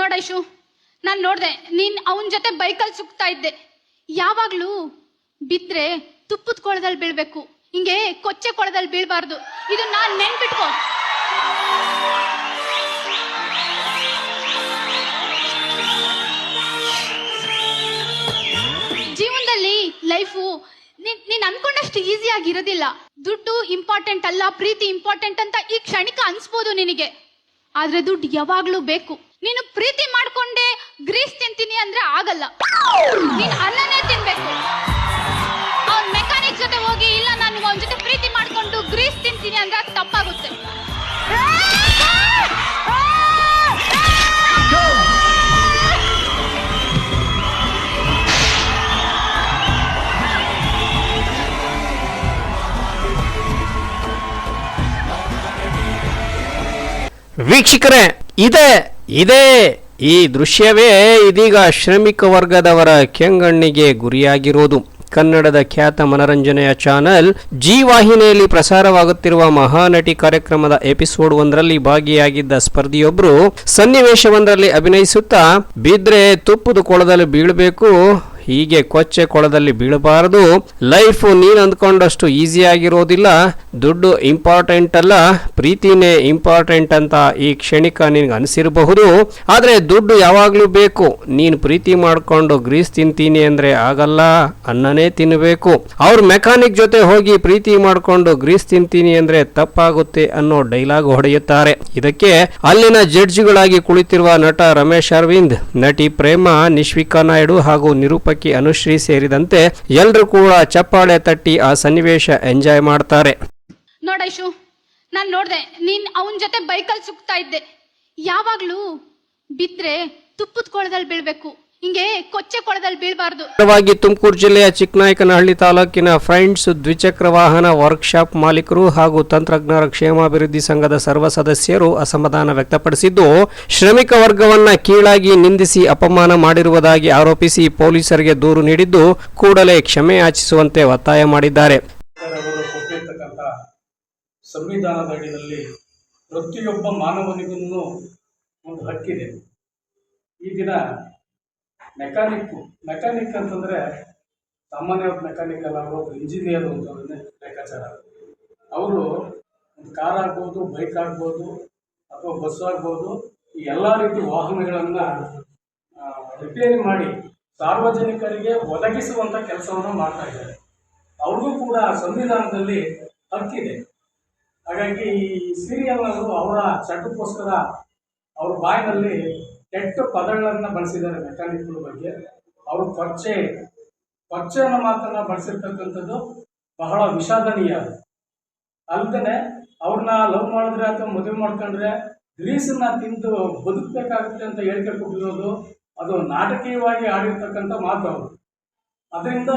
ನೋಡೈಶು ನಾನು ನೋಡಿದೆ, ನೀನ್ ಅವನ ಜೊತೆ ಬೈಕಲ್ಲಿ ಸುಕ್ತಾ ಇದ್ದೆ. ಯಾವಾಗ್ಲೂ ಬಿದ್ರೆ ತುಪ್ಪದ ಕೊಳದಲ್ಲಿ ಬೀಳ್ಬೇಕು, ಹಿಂಗೆ ಕೊಚ್ಚೆ ಕೊಳದಲ್ಲಿ ಬೀಳ್ಬಾರ್ದು. ಇದು ನಾನ್ ನೆನ್ಪಿಟ್ಕೋ. ಜೀವನದಲ್ಲಿ ಲೈಫು ನೀನ್ ಅನ್ಕೊಂಡಷ್ಟು ಈಸಿ ಆಗಿರೋದಿಲ್ಲ. ದುಡ್ಡು ಇಂಪಾರ್ಟೆಂಟ್ ಅಲ್ಲ, ಪ್ರೀತಿ ಇಂಪಾರ್ಟೆಂಟ್ ಅಂತ ಈ ಕ್ಷಣಿಕ ಅನ್ಸ್ಬೋದು ನಿನಗೆ. ಆದ್ರೆ ದುಡ್ಡು ಯಾವಾಗ್ಲೂ ಬೇಕು. ನೀನು ಪ್ರೀತಿ ಮಾಡ್ಕೊಂಡೆ ಗ್ರೀಸ್ ತಿಂತೀನಿ ಅಂದ್ರೆ ಆಗಲ್ಲ. ನೀನ್ ಅನ್ನನೇ ತಿನ್ಬೇಕು. ಅವ್ನ್ ಮೆಕ್ಯಾನಿಕ್ ಜೊತೆ ಹೋಗಿ ಇಲ್ಲ, ನಾನು ಅವನ ಜೊತೆ ಪ್ರೀತಿ ಮಾಡ್ಕೊಂಡು ಗ್ರೀಸ್ ತಿಂತೀನಿ ಅಂದ್ರೆ ಅದು ತಪ್ಪಾಗುತ್ತೆ. ವೀಕ್ಷಕರೇ, ಇದೆ ಇದೆ. ಈ ದೃಶ್ಯವೇ ಇದೀಗ ಶ್ರಮಿಕ ವರ್ಗದವರ ಕೆಂಗಣ್ಣಿಗೆ ಗುರಿಯಾಗಿರೋದು. ಕನ್ನಡದ ಖ್ಯಾತ ಮನರಂಜನೆಯ ಚಾನೆಲ್ ಜಿ ವಾಹಿನಿಯಲ್ಲಿ ಪ್ರಸಾರವಾಗುತ್ತಿರುವ ಮಹಾನಟಿ ಕಾರ್ಯಕ್ರಮದ ಎಪಿಸೋಡ್ ಒಂದರಲ್ಲಿ ಭಾಗಿಯಾಗಿದ್ದ ಸ್ಪರ್ಧಿಯೊಬ್ಬರು ಸನ್ನಿವೇಶವೊಂದರಲ್ಲಿ ಅಭಿನಯಿಸುತ್ತಾ, ಬಿದ್ರೆ ತುಪ್ಪದ ಕೊಳದಲ್ಲಿ ಬೀಳಬೇಕು ಹೀಗೆ ಕೊಚ್ಚೆ ಕೊಳದಲ್ಲಿ ಬೀಳಬಾರದು. ಲೈಫ್ ನೀನು ಅಂದ್ಕೊಂಡಷ್ಟು ಈಸಿ ಆಗಿರೋದಿಲ್ಲ. ದುಡ್ಡು ಇಂಪಾರ್ಟೆಂಟ್ ಅಲ್ಲ. ಪ್ರೀತಿನೇ ಇಂಪಾರ್ಟೆಂಟ್ ಅಂತ ಈ ಕ್ಷಣಿಕ ನಿನ್ಗೆ ಅನಿಸಿರಬಹುದು. ಆದರೆ ದುಡ್ಡು ಯಾವಾಗಲೂ ಬೇಕು. ನೀನು ಪ್ರೀತಿ ಮಾಡಿಕೊಂಡು ಗ್ರೀಸ್ ತಿಂತೀನಿ ಅಂದರೆ ಆಗಲ್ಲ. ಅನ್ನನೇ ತಿನ್ನಬೇಕು ಅವ್ರ ಮೆಕ್ಯಾನಿಕ್ ಜೊತೆ ಹೋಗಿ ಪ್ರೀತಿ ಮಾಡಿಕೊಂಡು ಗ್ರೀಸ್ ತಿಂತೀನಿ ಅಂದರೆ ತಪ್ಪಾಗುತ್ತೆ ಅನ್ನೋ ಡೈಲಾಗ್ ಹೊಡೆಯುತ್ತಾರೆ. ಇದಕ್ಕೆ ಅಲ್ಲಿನ ಜಡ್ಜ್ಗಳಾಗಿ ಕುಳಿತಿರುವ ನಟ ರಮೇಶ್ ಅರವಿಂದ್, ನಟಿ ಪ್ರೇಮ, ನಿಶ್ವಿಕಾ ನಾಯ್ಡು ಹಾಗೂ ನಿರೂಪಕಿ ಅನುಶ್ರೀ ಸೇರಿದಂತೆ ಎಲ್ಲರೂ ಕೂಡ ಚಪ್ಪಾಳೆ ತಟ್ಟಿ ಆ ಸನ್ನಿವೇಶ ಎಂಜಾಯ್ ಮಾಡ್ತಾರೆ. ನೋಡೈಶು ನಾನು ನೋಡಿದೆ, ನೀನ್ ಅವನ ಜೊತೆ ಬೈಕಲ್ಲಿ ಸುಕ್ತಾ ಇದ್ದೆ. ಯಾವಾಗ್ಲೂ ಬಿದ್ರೆ ತುಪ್ಪದ ಕೊಳದಲ್ಲಿ ಬೀಳ್ಬೇಕು. ಕೊಚ್ಚೆ ಕೊಳದಲ್ಲಿ ಬೀಳಬಾರದು ತುಮಕೂರು ಜಿಲ್ಲೆಯ ಚಿಕ್ಕನಾಯಕನಹಳ್ಳಿ ತಾಲೂಕಿನ ಫ್ರೆಂಡ್ಸ್ ದ್ವಿಚಕ್ರ ವಾಹನ ವರ್ಕ್ಶಾಪ್ ಮಾಲೀಕರು ಹಾಗೂ ತಂತ್ರಜ್ಞರ ಕ್ಷೇಮಾಭಿವೃದ್ಧಿ ಸಂಘದ ಸರ್ವ ಸದಸ್ಯರು ಅಸಮಾಧಾನ ವ್ಯಕ್ತಪಡಿಸಿದ್ದು ಶ್ರಮಿಕ ವರ್ಗವನ್ನ ಕೀಳಾಗಿ ನಿಂದಿಸಿ ಅಪಮಾನ ಮಾಡಿರುವುದಾಗಿ ಆರೋಪಿಸಿ ಪೊಲೀಸರಿಗೆ ದೂರು ನೀಡಿದ್ದು ಕೂಡಲೇ ಕ್ಷಮೆ ಯಾಚಿಸುವಂತೆ ಒತ್ತಾಯ ಮಾಡಿದ್ದಾರೆ. ಅವರು ಸಂವಿಧಾನದ ಅಡಿಯಲ್ಲಿ ಪ್ರತಿಯೊಬ್ಬ ಮಾನವನಿಗೂ ಒಂದು ಹಕ್ಕಿದೆ. ಈ ದಿನ ಮೆಕ್ಯಾನಿಕ್ಕು ಮೆಕ್ಯಾನಿಕ್ ಅಂತಂದರೆ ಸಾಮಾನ್ಯ ಮೆಕ್ಯಾನಿಕ್ ಅಲ್ಲ ಅವರು ಇಂಜಿನಿಯರ್ ಅಂತ ಅವ್ರನ್ನೇ ಲೆಕ್ಕಾಚಾರ. ಅವರು ಒಂದು ಕಾರ್ ಆಗ್ಬೋದು ಬೈಕ್ ಆಗ್ಬೋದು, ಅಥವಾ ಬಸ್ ಆಗ್ಬೋದು, ಈ ಎಲ್ಲ ರೀತಿ ವಾಹನಗಳನ್ನು ರಿಪೇರಿ ಮಾಡಿ ಸಾರ್ವಜನಿಕರಿಗೆ ಒದಗಿಸುವಂಥ ಕೆಲಸವನ್ನು ಮಾಡ್ತಾ ಇದ್ದಾರೆ. ಅವ್ರಿಗೂ ಕೂಡ ಸಂವಿಧಾನದಲ್ಲಿ ಹಕ್ಕಿದೆ ಹಾಗಾಗಿ ಈ ಸೀರಿಯಲ್ನವರು ಅವರ ಚಟಕ್ಕೋಸ್ಕರ ಅವ್ರ ಬಾಯಿನಲ್ಲಿ ಕೆಟ್ಟ ಪದಗಳನ್ನು ಬಳಸಿದ್ದಾರೆ ಮೆಕ್ಯಾನಿಕ್ಗಳ ಬಗ್ಗೆ. ಅವರು ಕೊಚ್ಚೆ ಕೊಚ್ಚೆಯನ್ನು ಮಾತನ್ನ ಬಳಸಿರ್ತಕ್ಕಂಥದ್ದು ಬಹಳ ವಿಷಾದನೀಯ ಅಲ್ಲದೆ ಅವ್ರನ್ನ ಲವ್ ಮಾಡಿದ್ರೆ ಅಥವಾ ಮದುವೆ ಮಾಡ್ಕೊಂಡ್ರೆ ಗ್ರೀಸನ್ನ ತಿಂದು ಬದುಕಬೇಕಾಗುತ್ತೆ ಅಂತ ಹೇಳಿಕೆ ಕೊಟ್ಟಿರೋದು ಅದು ನಾಟಕೀಯವಾಗಿ ಆಡಿರ್ತಕ್ಕಂಥ ಮಾತು ಅವರು ಅದರಿಂದ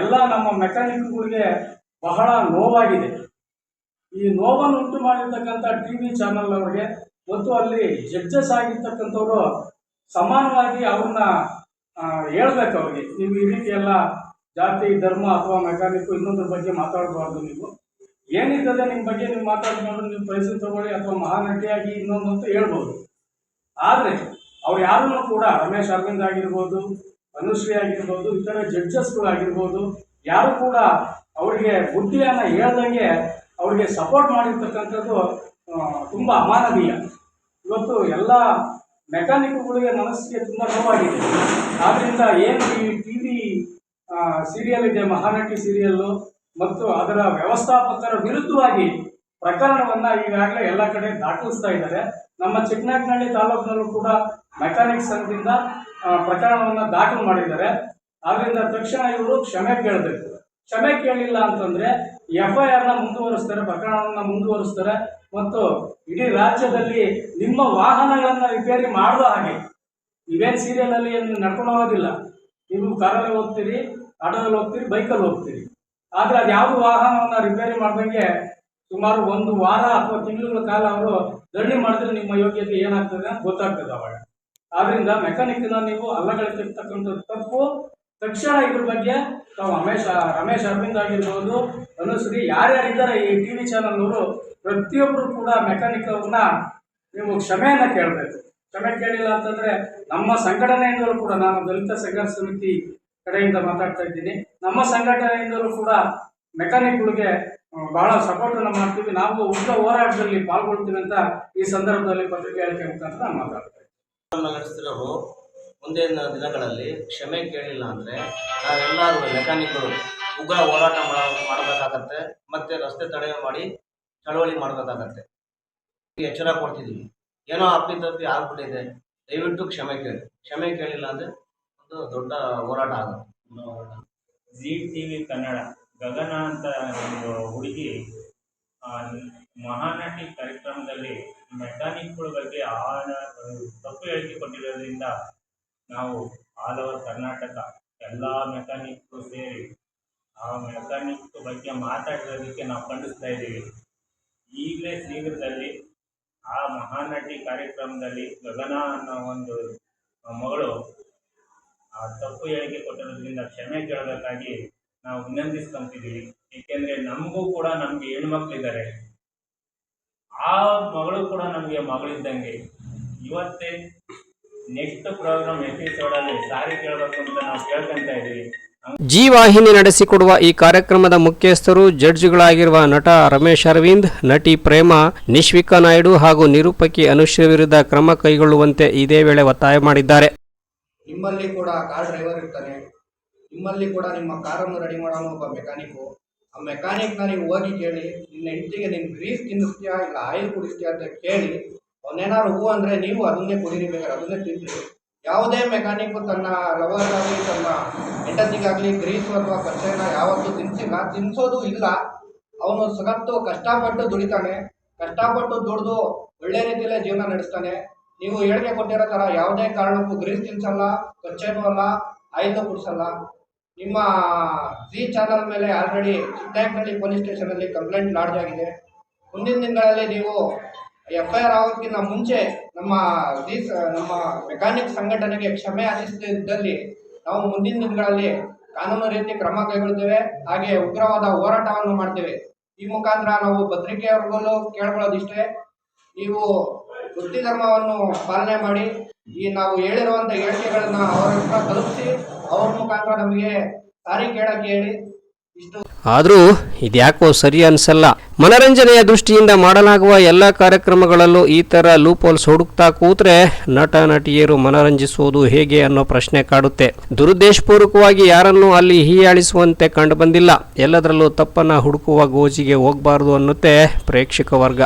ಎಲ್ಲ ನಮ್ಮ ಮೆಕ್ಯಾನಿಕ್ಗಳಿಗೆ ಬಹಳ ನೋವಾಗಿದೆ. ಈ ನೋವನ್ನು ಉಂಟು ಮಾಡಿರ್ತಕ್ಕಂಥ ಟಿ ವಿ ಚಾನಲ್ ಅವರಿಗೆ ಮತ್ತು ಅಲ್ಲಿ ಜಡ್ಜಸ್ ಆಗಿರ್ತಕ್ಕಂಥವ್ರು ಸಮಾನವಾಗಿ ಅವ್ರನ್ನ ಹೇಳ್ಬೇಕು ಅವ್ರಿಗೆ. ನೀವು ಈ ರೀತಿ ಎಲ್ಲ ಜಾತಿ, ಧರ್ಮ ಅಥವಾ ಮೆಕ್ಯಾನಿಕ್ ಇನ್ನೊಂದ್ರ ಬಗ್ಗೆ ಮಾತಾಡಬಾರ್ದು ನೀವು. ಏನಿದ್ದದೆ ನಿಮ್ಮ ಬಗ್ಗೆ ನೀವು ಮಾತಾಡ್ಕೊಂಡು ನೀವು ಪ್ರಯತ್ನ ತಗೊಳ್ಳಿ ಅಥವಾ ಮಹಾನಟಿಯಾಗಿ ಇನ್ನೊಂದು ಅಂತ ಹೇಳ್ಬೋದು. ಆದರೆ ಅವ್ರು ಯಾರನ್ನು ಕೂಡ ರಮೇಶ್ ಅರವಿಂದ್ ಆಗಿರ್ಬೋದು, ಅನುಶ್ರೀ ಆಗಿರ್ಬೋದು, ಇತರ ಜಡ್ಜಸ್ಗಳಾಗಿರ್ಬೋದು ಯಾರು ಕೂಡ ಅವರಿಗೆ ಬುದ್ಧಿಯನ್ನು ಹೇಳ್ದಂಗೆ ಅವರಿಗೆ ಸಪೋರ್ಟ್ ಮಾಡಿರ್ತಕ್ಕಂಥದ್ದು ತುಂಬ ಅಮಾನವೀಯ. ಇವತ್ತು ಎಲ್ಲ ಮೆಕ್ಯಾನಿಕ್ಗಳಿಗೆ ಮನಸ್ಸಿಗೆ ತುಂಬ ನೋವಾಗಿದೆ. ಆದ್ದರಿಂದ ಏನು ಈ ಟಿ ವಿ ಸೀರಿಯಲ್ ಇದೆ, ಮಹಾನಟಿ ಸೀರಿಯಲ್ಲು ಮತ್ತು ಅದರ ವ್ಯವಸ್ಥಾಪಕರ ವಿರುದ್ಧವಾಗಿ ಪ್ರಕರಣವನ್ನ ಈಗಾಗಲೇ ಎಲ್ಲ ಕಡೆ ದಾಖಲಿಸ್ತಾ ಇದ್ದಾರೆ. ನಮ್ಮ ಚಿಕ್ಕನಾಗನಹಳ್ಳಿ ತಾಲೂಕಿನಲ್ಲೂ ಕೂಡ ಮೆಕ್ಯಾನಿಕ್ ಸಂಘದಿಂದ ಪ್ರಕರಣವನ್ನು ದಾಖಲು ಮಾಡಿದ್ದಾರೆ. ಆದ್ದರಿಂದ ತಕ್ಷಣ ಇವರು ಕ್ಷಮೆ ಕೇಳಬೇಕು. ಕ್ಷಮೆ ಕೇಳಿಲ್ಲ ಅಂತಂದ್ರೆ ಎಫ್ ಐ ಆರ್ನ ಮುಂದುವರಿಸ್ತಾರೆ, ಪ್ರಕರಣವನ್ನ ಮುಂದುವರಿಸ್ತಾರೆ. ಮತ್ತು ಇಡೀ ರಾಜ್ಯದಲ್ಲಿ ನಿಮ್ಮ ವಾಹನಗಳನ್ನು ರಿಪೇರಿ ಮಾಡದ ಹಾಗೆ. ಇವೇನು ಸೀರಿಯಲಲ್ಲಿ ಏನು ನಡ್ಕೊಂಡು ಹೋಗೋದಿಲ್ಲ. ನೀವು ಕಾರಲ್ಲಿ ಹೋಗ್ತೀರಿ ಆಟೋದಲ್ಲಿ ಹೋಗ್ತೀರಿ ಬೈಕಲ್ಲಿ ಹೋಗ್ತೀರಿ. ಆದರೆ ಅದು ವಾಹನವನ್ನು ರಿಪೇರಿ ಮಾಡ್ದಂಗೆ ಸುಮಾರು ಒಂದು ವಾರ ಅಥವಾ ತಿಂಗಳುಗಳ ಕಾಲ ಅವರು ಧರಣಿ ಮಾಡಿದ್ರೆ ನಿಮ್ಮ ಯೋಗ್ಯತೆ ಏನಾಗ್ತದೆ ಅಂತ ಗೊತ್ತಾಗ್ತದೆ ಅವಾಗ. ಆದ್ದರಿಂದ ಮೆಕ್ಯಾನಿಕ್ನ ನೀವು ಅಲ್ಲಗಳಿರ್ತಕ್ಕಂಥ ತಪ್ಪು. ತಕ್ಷಣ ಇದ್ರ ಬಗ್ಗೆ ತಾವು ರಮೇಶ್ ರಮೇಶ್ ಅರವಿಂದ್ ಆಗಿರ್ಬೋದು, ಅನುಶ್ರೀ ಯಾರ್ಯಾರಿದ್ದಾರೆ ಈ ಟಿ ವಿ ಚಾನಲ್ನವರು ಪ್ರತಿಯೊಬ್ಬರು ಕೂಡ ಮೆಕ್ಯಾನಿಕ್ ಅವ್ರನ್ನ ನೀವು ಕ್ಷಮೆಯನ್ನು ಕೇಳಬೇಕು. ಕ್ಷಮೆ ಕೇಳಿಲ್ಲ ಅಂತಂದ್ರೆ ನಮ್ಮ ಸಂಘಟನೆಯಿಂದಲೂ ಕೂಡ ನಾನು ದಲಿತ ಸಂಘರ್ಷ ಸಮಿತಿ ಕಡೆಯಿಂದ ಮಾತಾಡ್ತಾ ಇದ್ದೀನಿ. ನಮ್ಮ ಸಂಘಟನೆಯಿಂದಲೂ ಕೂಡ ಮೆಕ್ಯಾನಿಕ್ಗಳಿಗೆ ಬಹಳ ಸಪೋರ್ಟ್ ಅನ್ನು ಮಾಡ್ತೀವಿ. ನಾವು ಉಗ್ರ ಹೋರಾಟದಲ್ಲಿ ಪಾಲ್ಗೊಳ್ತೀವಿ ಅಂತ ಈ ಸಂದರ್ಭದಲ್ಲಿ ಪತ್ರಿಕೆ ಹೇಳಿಕೆ ಅಂತ ನಾನು ಮಾತಾಡ್ತಾ ಇದ್ದೀನಿ. ನಡೆಸ್ತಿರೋರು ಮುಂದಿನ ದಿನಗಳಲ್ಲಿ ಕ್ಷಮೆ ಕೇಳಿಲ್ಲ ಅಂದರೆ ನಾವೆಲ್ಲರೂ ಮೆಕ್ಯಾನಿಕ್ಗಳು ಉಗ್ರ ಹೋರಾಟ ಮಾಡ- ಮಾಡಬೇಕಾಗತ್ತೆ, ಮತ್ತೆ ರಸ್ತೆ ತಡೆ ಮಾಡಿ ಚಳವಳಿ ಮಾಡಬೇಕಾಗತ್ತೆ. ಎಚ್ಚರ ಕೊಡ್ತಿದ್ದೀವಿ ಏನೋ ಅಪ್ಪಿತಪ್ಪಿ ಆಗ್ಬಿಟ್ಟಿದೆ, ದಯವಿಟ್ಟು ಕ್ಷಮೆ ಕೇಳಿ. ಕ್ಷಮೆ ಕೇಳಿಲ್ಲ ಅಂದರೆ ಒಂದು ದೊಡ್ಡ ಹೋರಾಟ ಆಗುತ್ತೆ. Zee T V Kannada, Gagana ಅಂತ ಒಂದು ಹುಡುಗಿ ಮಹಾನಟಿ ಕಾರ್ಯಕ್ರಮದಲ್ಲಿ ಮೆಕ್ಯಾನಿಕ್ಗಳ ಬಗ್ಗೆ ಆ ತಪ್ಪು ಹೇಳಿಕೆ ಕೊಟ್ಟಿರೋದ್ರಿಂದ ನಾವು ಆಲ್ ಓವರ್ ಕರ್ನಾಟಕ, ಎಲ್ಲ ಮೆಕ್ಯಾನಿಕ್ ಸೇರಿ ಆ ಮೆಕ್ಯಾನಿಕ್ ಬಗ್ಗೆ ಮಾತಾಡಿರೋದಕ್ಕೆ ನಾವು ಖಂಡಿಸ್ತಾ ಇದ್ದೀವಿ. ಈಗಲೇ ಶೀಘ್ರದಲ್ಲಿ ಆ ಮಹಾನಟಿ ಕಾರ್ಯಕ್ರಮದಲ್ಲಿ ಗಗನ ಅನ್ನೋ ಒಂದು ಮಗಳು ಆ ತಪ್ಪು ಹೇಳಿಕೆ ಕೊಟ್ಟಿರೋದ್ರಿಂದ ಕ್ಷಮೆ ಕೇಳಬೇಕಾಗಿ ನಾವು ವಿನಂತಿಸ್ಕೊಂತಿದ್ದೀವಿ. ಏಕೆಂದರೆ ನಮಗೂ ಕೂಡ ನಮಗೆ ಹೆಣ್ಮಕ್ಳಿದ್ದಾರೆ. ಆ ಮಗಳು ಕೂಡ ನಮಗೆ ಮಗಳಿದ್ದಂಗೆ. ಇವತ್ತೇ ನೆಕ್ಸ್ಟ್ ಪ್ರೋಗ್ರಾಮ್ ಎಪಿಸೋಡಲ್ಲಿ ಸಾರಿ ಕೇಳಬೇಕು ಅಂತ ನಾವು ಕೇಳ್ಕೊಂತ ಇದ್ದೀವಿ. ಜಿ ವಾಹಿನಿ ನಡೆಸಿಕೊಡುವ ಈ ಕಾರ್ಯಕ್ರಮದ ಮುಖ್ಯಸ್ಥರು ಜಡ್ಜ್ಗಳಾಗಿರುವ ನಟ ರಮೇಶ್ ಅರವಿಂದ್ ನಟಿ ಪ್ರೇಮ ನಿಶ್ವಿಕಾ ನಾಯ್ಡು ಹಾಗೂ ನಿರೂಪಕಿ ಅನುಶ್ರೀ ವಿರುದ್ಧ ಕ್ರಮ ಕೈಗೊಳ್ಳುವಂತೆ ಇದೇ ವೇಳೆ ಒತ್ತಾಯ ಮಾಡಿದ್ದಾರೆ. ನಿಮ್ಮಲ್ಲಿ ಕೂಡ ಕಾರ್ ಡ್ರೈವರ್ ಇರ್ತಾನೆ. ನಿಮ್ಮಲ್ಲಿ ಕೂಡ ನಿಮ್ಮ ಕಾರನ್ನು ರೆಡಿ ಮಾಡೋ ಒಬ್ಬ ಮೆಕ್ಯಾನಿಕ್ ಆ ಮೆಕ್ಯಾನಿಕ್ ನೀವು ಹೋಗಿ ಕೇಳಿ ನಿನ್ನ ಹೆಂಡತಿಗೆ ನೀನು ಗ್ರೀಸ್ ತಿನ್ನಿಸ್ತೀಯಾ ಇಲ್ಲ ಆಯಿಲ್ ಕುಡಿಸ್ತೀಯಾ ಅಂತ ಕೇಳಿ ಅವನೇನಾದ್ರು ಹೂ ಅಂದರೆ ನೀವು ಅದನ್ನೇ ಕುಡೀರಿ ಬೇಕಾದ್ರೆ ಅದನ್ನೇ ತಿನ್ನಿರಿ. ಯಾವುದೇ ಮೆಕ್ಯಾನಿಕ್ ತನ್ನ ಲವರ್ಗಾಗಲಿ ತನ್ನ ಹೆಂಡತಿಗಾಗಲಿ ಗ್ರೀಸು ಅಥವಾ ಕಚ್ಚೆನ ಯಾವತ್ತೂ ತಿನ್ಸಿಲ್ಲ. ತಿನ್ಸೋದು ಇಲ್ಲ. ಅವನು ಸಗತ್ತು, ಕಷ್ಟಪಟ್ಟು ದುಡಿತಾನೆ. ಕಷ್ಟಪಟ್ಟು ದುಡಿದು ಒಳ್ಳೆ ರೀತಿಯಲ್ಲೇ ಜೀವನ ನಡೆಸ್ತಾನೆ. ನೀವು ಹೇಳಿಕೆ ಕೊಟ್ಟಿರೋ ಥರ ಯಾವುದೇ ಕಾರಣಕ್ಕೂ ಗ್ರೀಸ್ ತಿನ್ಸಲ್ಲ, ಕಚ್ಚೆನೂ ಅಲ್ಲ ಆಯಿಲು ಕುಡಿಸಲ್ಲ. ನಿಮ್ಮ ಜಿ ಚಾನಲ್ ಮೇಲೆ ಆಲ್ರೆಡಿ ಚಿಕ್ಕನಾಯಕನಹಳ್ಳಿ ಪೊಲೀಸ್ ಸ್ಟೇಷನಲ್ಲಿ ಕಂಪ್ಲೇಂಟ್ ಲಾಡ್ಜ್ ಆಗಿದೆ. ಮುಂದಿನ ದಿನಗಳಲ್ಲಿ ನೀವು ಎಫ್ ಐ ಆರ್ ಆಗೋದಕ್ಕಿಂತ ಮುಂಚೆ ನಮ್ಮ ನಮ್ಮ ಮೆಕ್ಯಾನಿಕ್ ಸಂಘಟನೆಗೆ ಕ್ಷಮೆ ಯಾಚಿಸದಿದ್ದಲ್ಲಿ ನಾವು ಮುಂದಿನ ದಿನಗಳಲ್ಲಿ ಕಾನೂನು ರೀತಿ ಕ್ರಮ ಕೈಗೊಳ್ತೇವೆ, ಹಾಗೆ ಉಗ್ರವಾದ ಹೋರಾಟವನ್ನು ಮಾಡ್ತೇವೆ. ಈ ಮುಖಾಂತರ ನಾವು ಪತ್ರಿಕೆಯವರೆಗೂ ಕೇಳ್ಕೊಳ್ಳೋದಿಷ್ಟೇ. ನೀವು ವೃತ್ತಿ ಧರ್ಮವನ್ನು ಪಾಲನೆ ಮಾಡಿ, ಈ ನಾವು ಹೇಳಿರುವಂಥ ಹೇಳಿಕೆಗಳನ್ನ ಅವರ ಹತ್ರ ತಲುಪಿಸಿ, ಅವ್ರ ಮುಖಾಂತರ ನಮಗೆ ಸಾರಿ ಕೇಳಕ್ಕೆ ಹೇಳಿ. ಆದರೂ ಇದ್ಯಾಕೋ ಸರಿ ಅನ್ಸಲ್ಲ. ಮನರಂಜನೆಯ ದೃಷ್ಟಿಯಿಂದ ಮಾಡಲಾಗುವ ಎಲ್ಲ ಕಾರ್ಯಕ್ರಮಗಳಲ್ಲೂ ಈ ಥರ ಲೂಪೋಲ್ಸ್ ಹುಡುಕ್ತಾ ಕೂತ್ರೆ ನಟ, ನಟಿಯರು ಮನರಂಜಿಸುವುದು ಹೇಗೆ ಅನ್ನೋ ಪ್ರಶ್ನೆ ಕಾಡುತ್ತೆ. ದುರುದ್ದೇಶಪೂರ್ವಕವಾಗಿ ಯಾರನ್ನೂ ಅಲ್ಲಿ ಹೀಯಾಳಿಸುವಂತೆ ಕಂಡುಬಂದಿಲ್ಲ. ಎಲ್ಲದರಲ್ಲೂ ತಪ್ಪನ್ನ ಹುಡುಕುವ ಗೋಜಿಗೆ ಹೋಗಬಾರದು ಅನ್ನುತ್ತೆ ಪ್ರೇಕ್ಷಕ ವರ್ಗ.